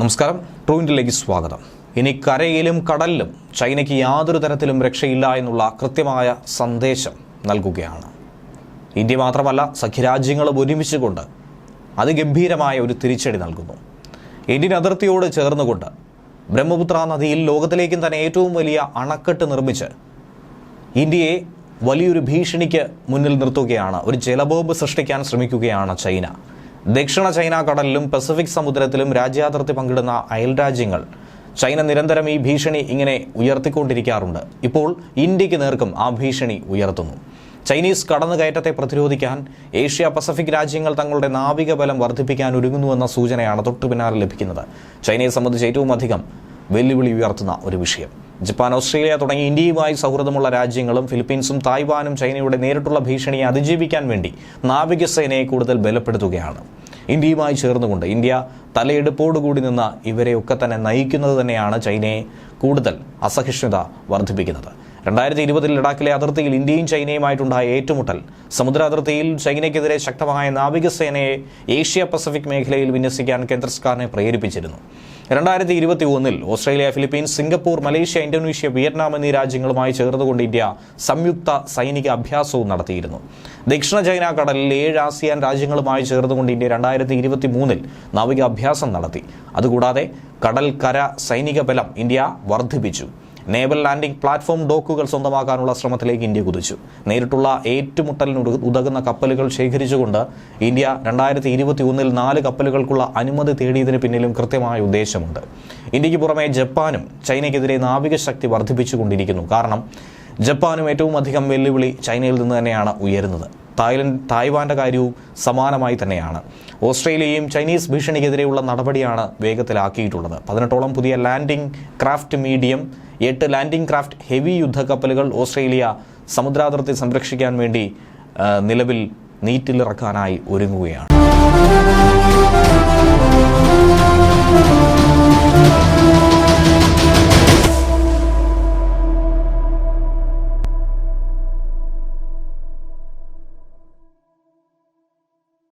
നമസ്കാരം. ട്രൂവിന്റിലേക്ക് സ്വാഗതം. ഇനി കരയിലും കടലിലും ചൈനയ്ക്ക് യാതൊരു തരത്തിലും രക്ഷയില്ല എന്നുള്ള കൃത്യമായ സന്ദേശം നൽകുകയാണ്. ഇന്ത്യ മാത്രമല്ല സഖ്യരാജ്യങ്ങളും ഒരുമിച്ചുകൊണ്ട് അതിഗംഭീരമായ ഒരു തിരിച്ചടി നൽകുന്നു. ഇന്ത്യൻ അതിർത്തിയോട് ചേർന്നുകൊണ്ട് ബ്രഹ്മപുത്ര നദിയിൽ ലോകത്തിലേക്കും തന്നെ ഏറ്റവും വലിയ അണക്കെട്ട് നിർമ്മിച്ച് ഇന്ത്യയെ വലിയൊരു ഭീഷണിക്ക് മുന്നിൽ നിർത്തുകയാണ് ഒരു ജലബോംബ് സൃഷ്ടിക്കാൻ ശ്രമിക്കുകയാണ് ചൈന. ദക്ഷിണ ചൈന കടലിലും പസഫിക് സമുദ്രത്തിലും രാജ്യാതിർത്തി പങ്കിടുന്ന അയൽ രാജ്യങ്ങൾ. ചൈന നിരന്തരം ഈ ഭീഷണി ഇങ്ങനെ ഉയർത്തിക്കൊണ്ടിരിക്കാറുണ്ട്. ഇപ്പോൾ ഇന്ത്യയ്ക്ക് നേർക്കും ആ ഭീഷണി ഉയർത്തുന്നു. ചൈനീസ് കടന്നുകയറ്റത്തെ പ്രതിരോധിക്കാൻ ഏഷ്യ പസഫിക് രാജ്യങ്ങൾ തങ്ങളുടെ നാവിക ബലം വർദ്ധിപ്പിക്കാൻ ഒരുങ്ങുന്നുവെന്ന സൂചനയാണ് തൊട്ടു പിന്നാലെ ലഭിക്കുന്നത്. ചൈനയെ സംബന്ധിച്ച് ഏറ്റവും അധികം വെല്ലുവിളി ഉയർത്തുന്ന ഒരു വിഷയം. ജപ്പാൻ ഓസ്ട്രേലിയ തുടങ്ങി ഇന്ത്യയുമായി സൗഹൃദമുള്ള രാജ്യങ്ങളും ഫിലിപ്പീൻസും തായ്വാനും ചൈനയുടെ നേരിട്ടുള്ള ഭീഷണിയെ അതിജീവിക്കാൻ വേണ്ടി നാവികസേനയെ കൂടുതൽ ബലപ്പെടുത്തുകയാണ്. ഇന്ത്യയുമായി ചേർന്നുകൊണ്ട് ഇന്ത്യ തലയെടുപ്പോടുകൂടി നിന്ന് ഇവരെയൊക്കെ തന്നെ നയിക്കുന്നത് തന്നെയാണ് ചൈനയെ കൂടുതൽ അസഹിഷ്ണുത വർദ്ധിപ്പിക്കുന്നത്. രണ്ടായിരത്തി ഇരുപതിൽ ലഡാക്കിലെ അതിർത്തിയിൽ ഇന്ത്യയും ചൈനയുമായിട്ടുണ്ടായ ഏറ്റുമുട്ടൽ. സമുദ്ര അതിർത്തിയിൽ ചൈനയ്ക്കെതിരെ ശക്തമായ നാവികസേനയെ ഏഷ്യ പസഫിക് മേഖലയിൽ വിന്യസിക്കാൻ കേന്ദ്ര സർക്കാരിനെ പ്രേരിപ്പിച്ചിരുന്നു. രണ്ടായിരത്തി ഇരുപത്തി ഒന്നിൽ Australia Philippines Singapore Malaysia Indonesia Vietnam എന്നീ രാജ്യങ്ങളുമായി ചേർന്നുകൊണ്ട് ഇന്ത്യ സംയുക്ത സൈനിക അഭ്യാസവും നടത്തിയിരുന്നു. ദക്ഷിണ ചൈന കടലിൽ ഏഴ് ആസിയാൻ രാജ്യങ്ങളുമായി ചേർന്നുകൊണ്ട് ഇന്ത്യ രണ്ടായിരത്തി ഇരുപത്തി മൂന്നിൽ നാവിക അഭ്യാസം നടത്തി. അതുകൂടാതെ കടൽ കര സൈനിക ബലം ഇന്ത്യ വർദ്ധിപ്പിച്ചു. നേവൽ ലാൻഡിംഗ് പ്ലാറ്റ്ഫോം ഡോക്കുകൾ സ്വന്തമാക്കാനുള്ള ശ്രമത്തിലേക്ക് ഇന്ത്യ കുതിച്ചു. നേരിട്ടുള്ള ഏറ്റുമുട്ടലിന് ഉത- ഉതകുന്ന കപ്പലുകൾ ശേഖരിച്ചുകൊണ്ട് ഇന്ത്യ രണ്ടായിരത്തി ഇരുപത്തി ഒന്നിൽ നാല് കപ്പലുകൾക്കുള്ള അനുമതി തേടിയതിന് പിന്നിലും കൃത്യമായ ഉദ്ദേശമുണ്ട്. ഇന്ത്യയ്ക്ക് പുറമെ ജപ്പാനും ചൈനയ്ക്കെതിരെ നാവിക ശക്തി വർദ്ധിപ്പിച്ചുകൊണ്ടിരിക്കുന്നു. കാരണം ജപ്പാനും ഏറ്റവും അധികം വെല്ലുവിളി ചൈനയിൽ നിന്ന് തന്നെയാണ് ഉയരുന്നത്. തായ്ലൻഡ് തായ്വാന്റെ കാര്യവും സമാനമായി തന്നെയാണ്. ഓസ്ട്രേലിയയും ചൈനീസ് ഭീഷണിക്കെതിരെയുള്ള നടപടിയാണ് വേഗത്തിലാക്കിയിട്ടുള്ളത്. പതിനെട്ടോളം പുതിയ ലാൻഡിംഗ് ക്രാഫ്റ്റ് മീഡിയം എട്ട് ലാൻഡിംഗ് ക്രാഫ്റ്റ് ഹെവി യുദ്ധക്കപ്പലുകൾ ഓസ്ട്രേലിയ സമുദ്രാതിർത്തി സംരക്ഷിക്കാൻ വേണ്ടി നിലവിൽ നീറ്റിലിറക്കാനായി ഒരുങ്ങുകയാണ്.